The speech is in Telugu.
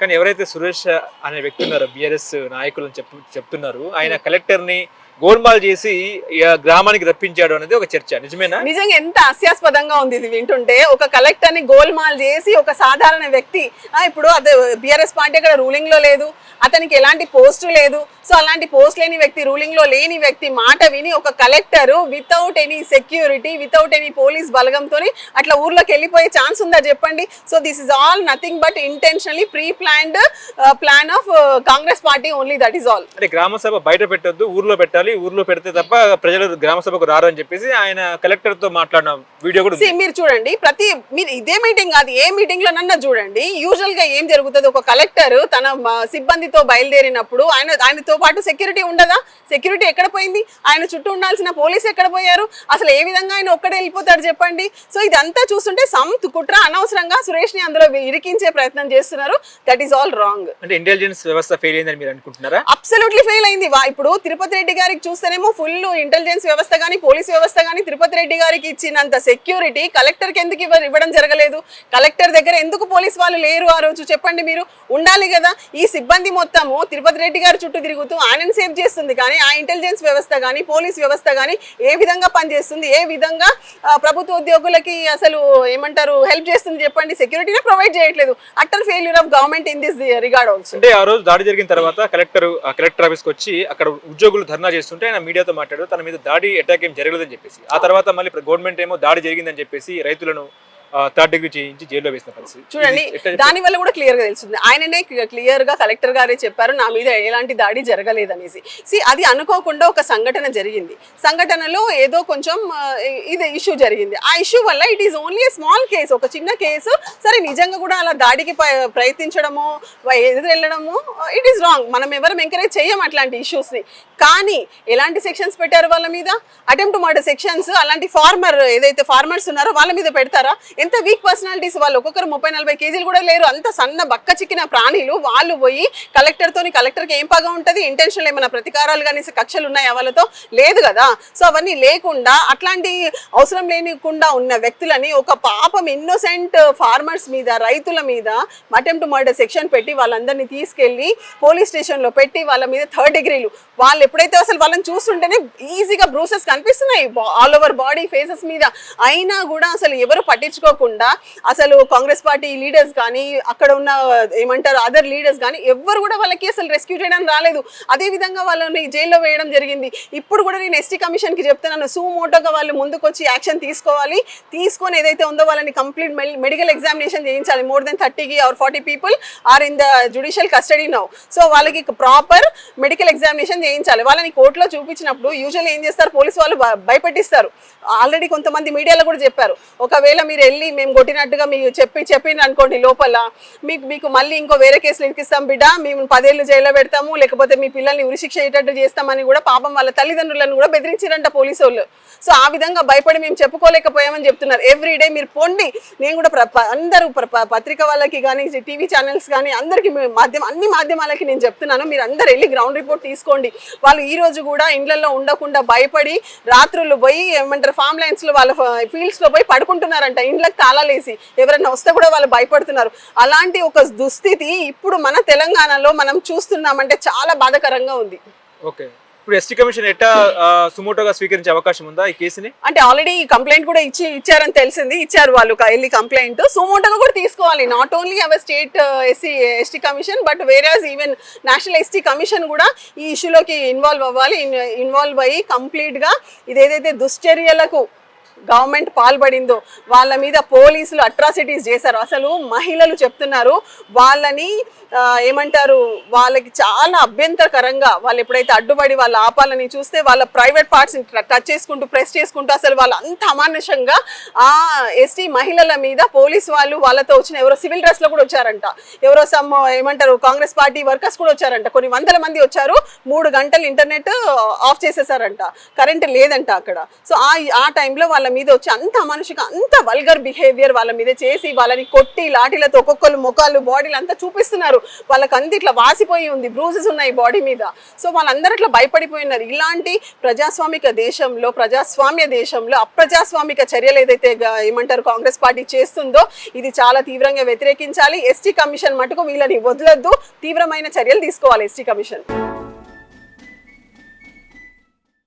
కానీ ఎవరైతే సురేష్ అనే వ్యక్తి ఉన్నారో బిఆర్ఎస్ నాయకులు అని చెప్పు చెప్తున్నారు ఆయన కలెక్టర్ని గోల్మాల్ చేసి గ్రామానికి రప్పించాడు అనేది ఒక చర్చ. నిజమేనా? నిజంగా ఎంత హాస్యాస్పదంగా ఉంది ఇది వింటుంటే. ఒక కలెక్టర్ని గోల్మాల్ చేసి ఒక సాధారణ వ్యక్తి ఇప్పుడు అదే బిఆర్ఎస్ పార్టీ అక్కడ రూలింగ్లో లేదు. అతనికి ఎలాంటి పోస్టు లేదు. సో అలాంటి పోస్ట్ లేని వ్యక్తి రూలింగ్లో లేని వ్యక్తి మాట విని ఒక collector without any security without any police బలగంతో అట్లా ఊర్లోకి వెళ్ళిపోయే ఛాన్స్ ఉందా చెప్పండి? So this is all nothing but intentionally pre planned plan of Congress party only that is all అంటే గ్రామ సభ బయట పెట్టొద్దు ఊర్లో పెట్టాలి ఊర్లో పెడితే తప్ప ప్రజలు గ్రామ సభకు రారు అని చెప్పేసి ఆయన కలెక్టర్తో మాట్లాడిన వీడియో కూడా మీరు చూడండి ప్రతి మీరు ఇదే మీటింగ్ కాదు ఏ మీటింగ్లో నన్న చూడండి యూజువల్గా ఏం జరుగుతుంది ఒక కలెక్టర్ తన సిబ్బందితో బయలుదేరినప్పుడు ఆయన ఆయనతో పాటు సెక్యూరిటీ ఉండదా? సెక్యూరిటీ ఎక్కడ పోయింది? ఆయన చుట్టూ ఉండాల్సిన పోలీస్ ఎక్కడ పోయారు? అసలు ఏ విధంగా ఆయన ఒక్కడే వెళ్ళిపోతాడు చెప్పండి. సో ఇదంతా చూస్తుంటే సమ్ కుట్ర అనవసరంగా సురేష్ని అందులో ఇరికించే ప్రయత్నం చేస్తున్నారు. దట్ ఈస్ ఆల్ రాంగ్ అంటే ఇంటెలిజెన్స్ వ్యవస్థ ఫెయిల్ అయిందని మీరు అనుకుంటున్నారా? అబ్సల్యూట్లీ ఫెయిల్ అయింది. వా- ఇప్పుడు తిరుపతి రెడ్డి గారికి చూస్తేనేమో ఫుల్ ఇంటెలిజెన్స్ వ్యవస్థ కానీ పోలీస్ వ్యవస్థ కానీ తిరుపతి రెడ్డి గారికి ఇచ్చినంత సెక్యూరిటీ కలెక్టర్కి ఎందుకు ఇవ్వడం జరగలేదు? కలెక్టర్ దగ్గర ఎందుకు పోలీస్ వాళ్ళు లేరు ఆ రోజు? చెప్పండి మీరు. ఉండాలి కదా. ఈ సిబ్బంది మొత్తము తిరుపతి రెడ్డి గారి చుట్టూ తిరుగుతూ ఆయనను సేవ్ చేస్తుంది. కానీ ఆ ఇంటెలిజెన్స్ వ్యవస్థ కానీ పోలీస్ వ్యవస్థ కానీ ఏ విధంగా పనిచేస్తుంది? ఏ విధంగా ప్రభుత్వ ఉద్యోగులకి అసలు ఏమంటారు హెల్ప్ చేస్తుంది చెప్పండి. సెక్యూరిటీనే ప్రొవైడ్ చేయట్లేదు. Utter failure of government in this regard also అంటే ఆ రోజు దాడి జరిగిన తర్వాత కలెక్టర్ కలెక్టర్ ఆఫీస్కి వచ్చి అక్కడ ఉద్యోగులు ధర్నా చేస్తుంటే ఆయన మీడియాతో మాట్లాడారు తన మీద దాడి అటాక్ ఏం జరగలేదని చెప్పేసి. ఆ తర్వాత మళ్ళీ గవర్నమెంట్ ఏమో దాడి జరిగిందని చెప్పేసి రైతులను థర్డ్ డిగ్రీ చేయించి జైల్లో వేసిన పరిస్థితి. చూడండి దాని వల్ల కూడా క్లియర్గా తెలుస్తుంది. ఆయననే క్లియర్గా కలెక్టర్ గారే చెప్పారు నా మీద ఎలాంటి దాడి జరగలేదనేసి. సి అది అనుకోకుండా ఒక సంఘటన జరిగింది. సంఘటనలో ఏదో కొంచెం ఇది ఇష్యూ జరిగింది. ఆ ఇష్యూ వల్ల it is only small case ఒక చిన్న కేసు సరే నిజంగా కూడా అలా దాడికి ప్ర- ప్రయత్నించడము వ- ఎదురు వెళ్ళడము ఇట్ ఈస్ రాంగ్ మనం ఎవరం ఎంకరేజ్ చేయం అట్లాంటి issues ని. కానీ ఎలాంటి సెక్షన్స్ పెట్టారు వాళ్ళ మీద? అటెంప్ట్ మర్డర్ సెక్షన్స్ అలాంటి ఫార్మర్ ఏదైతే ఫార్మర్స్ ఉన్నారో వాళ్ళ మీద పెడతారా? ఎంత వీక్ పర్సనాలిటీస్ వాళ్ళు. ఒక్కొక్కరు ముప్పై నలభై కేజీలు కూడా లేరు. అంత సన్న బక్క చిక్కిన ప్రాణులు వాళ్ళు పోయి కలెక్టర్ తోని కలెక్టర్కి ఏం పగ ఉంటది? ఇంటెన్షన్ ఏమైనా ప్రతికారాలు కానీ కక్షలు ఉన్నాయా వాళ్ళతో? లేదు కదా. సో అవన్నీ లేకుండా అట్లాంటి అవసరం లేనికుండా ఉన్న వ్యక్తులని ఒక పాపం ఇన్నోసెంట్ ఫార్మర్స్ మీద రైతుల మీద అటెంప్ట్ మర్డర్ సెక్షన్ పెట్టి వాళ్ళందరినీ తీసుకెళ్ళి పోలీస్ స్టేషన్లో పెట్టి వాళ్ళ మీద థర్డ్ డిగ్రీలు వాళ్ళు ఎప్పుడైతే అసలు వాళ్ళని చూస్తుంటేనే ఈజీగా బ్రూసెస్ కనిపిస్తున్నాయి. ఆల్ ఓవర్ బాడీ ఫేసెస్ మీద. అయినా కూడా అసలు ఎవరు పట్టించుకో పట్టించుకోకుండా అసలు కాంగ్రెస్ పార్టీ లీడర్స్ కానీ అక్కడ ఉన్న ఏమంటారు అదర్ లీడర్స్ కానీ ఎవ్వరు కూడా వాళ్ళకి అసలు రెస్క్యూ చేయడానికి రాలేదు. అదే విధంగా వాళ్ళని జైల్లో వేయడం జరిగింది. ఇప్పుడు కూడా నేను ఎస్టీ కమిషన్కి చెప్తున్నాను సుమోటోగా వాళ్ళు ముందుకొచ్చి యాక్షన్ తీసుకోవాలి. తీసుకొని ఏదైతే ఉందో వాళ్ళని కంప్లీట్ మెడికల్ ఎగ్జామినేషన్ చేయించాలి. మోర్ దెన్ థర్టీకి or forty people are in the judicial custody now so వాళ్ళకి ప్రాపర్ మెడికల్ ఎగ్జామినేషన్ చేయించాలి. వాళ్ళని కోర్టులో చూపించినప్పుడు యూజువల్ ఏం చేస్తారు? పోలీసు వాళ్ళు భయపెట్టిస్తారు. ఆల్రెడీ కొంతమంది మీడియాలో కూడా చెప్పారు. ఒకవేళ మీరు వెళ్ళి మేము కొట్టినట్టుగా మీకు చెప్పి చెప్పింది అనుకోండి లోపల. మీకు మీకు మళ్ళీ ఇంకో వేరే కేసులు ఇరికిస్తాం బిడ్డ మేము పదేళ్ళు జైల్లో పెడతాము లేకపోతే మీ పిల్లల్ని ఉరిశిక్ష అయ్యేటట్టు చేస్తామని కూడా పాపం వాళ్ళ తల్లిదండ్రులను కూడా బెదిరించారంట పోలీసు వాళ్ళు సో ఆ విధంగా భయపడి మేము చెప్పుకోలేకపోయామని చెప్తున్నారు. ఎవ్రీ డే మీరు పొండి. నేను కూడా అందరూ పత్రిక వాళ్ళకి కానీ టీవీ ఛానల్స్ కానీ అందరికీ మాధ్యమ అన్ని మాధ్యమాలకి నేను చెప్తున్నాను. మీరు అందరు వెళ్ళి గ్రౌండ్ రిపోర్ట్ తీసుకోండి. వాళ్ళు ఈ రోజు కూడా ఇండ్లలో ఉండకుండా భయపడి రాత్రులు పోయి ఏమంటారు ఫామ్ లైన్స్లో వాళ్ళ ఫీల్డ్స్లో పోయి పడుకుంటున్నారంట. ఇండ్లకు తాళాలేసి ఎవరైనా వస్తే కూడా వాళ్ళు భయపడుతున్నారు. అలాంటి ఒక దుస్థితి ఇప్పుడు మన తెలంగాణలో మనం చూస్తున్నామంటే చాలా బాధాకరంగా ఉంది. ఓకే. ఇప్పుడు ఎస్టీ కమిషన్ ఎట్టా సుమోటోగా స్వీకరించే అవకాశం ఉందా ఈ కేసుని? అంటే ఆల్రెడీ కంప్లైంట్ కూడా ఇచ్చి ఇచ్చారని తెలిసింది. ఇచ్చారు వాళ్ళు వెళ్ళి కంప్లైంట్. సుమోటోగా కూడా తీసుకోవాలి. Not only our state SC ST commission but వేరే ఈవెన్ నేషనల్ ఎస్టీ కమిషన్ కూడా ఈ ఇష్యూలోకి ఇన్వాల్వ్ అవ్వాలి. ఇన్వాల్వ్ అయ్యి కంప్లీట్గా ఇది ఏదైతే దుశ్చర్యలకు గవర్నమెంట్ పాల్పడిందో వాళ్ళ మీద పోలీసులు అట్రాసిటీస్ చేశారు. అసలు మహిళలు చెప్తున్నారు వాళ్ళని ఏమంటారు వాళ్ళకి చాలా అభ్యంతరకరంగా వాళ్ళు ఎప్పుడైతే అడ్డుపడి వాళ్ళు ఆపాలని చూస్తే వాళ్ళ ప్రైవేట్ పార్ట్స్ని టచ్ చేసుకుంటూ ప్రెస్ చేసుకుంటూ అసలు వాళ్ళు అంత అమానుషంగా ఆ ఎస్టీ మహిళల మీద పోలీస్ వాళ్ళు వాళ్ళతో వచ్చిన ఎవరో సివిల్ డ్రెస్లో కూడా వచ్చారంట. ఎవరో సమ్ ఏమంటారు కాంగ్రెస్ పార్టీ వర్కర్స్ కూడా వచ్చారంట. కొన్ని వందల మంది వచ్చారు. మూడు గంటలు ఇంటర్నెట్ ఆఫ్ చేసేసారంట. కరెంట్ లేదంట అక్కడ. సో ఆ ఆ టైంలో వాళ్ళ వాళ్ళ మీద వచ్చి అంత మనిషికి అంత వల్గర్ బిహేవియర్ వాళ్ళ మీద చేసి వాళ్ళని కొట్టి లాఠీలతో ఒక్కొక్కరు ముఖాలు బాడీలు అంతా చూపిస్తున్నారు. వాళ్ళకి అంత ఇట్లా వాసిపోయి ఉంది బ్రూజెస్ ఉన్నాయి బాడీ మీద. సో వాళ్ళందరూ ఇట్లా భయపడిపోయినారు. ఇలాంటి ప్రజాస్వామిక దేశంలో ప్రజాస్వామ్య దేశంలో అప్రజాస్వామిక చర్యలు ఏదైతే ఏమంటారు కాంగ్రెస్ పార్టీ చేస్తుందో ఇది చాలా తీవ్రంగా వ్యతిరేకించాలి. ఎస్టీ కమిషన్ మటుకు వీళ్ళని వదలొద్దు. తీవ్రమైన చర్యలు తీసుకోవాలి ఎస్టీ కమిషన్.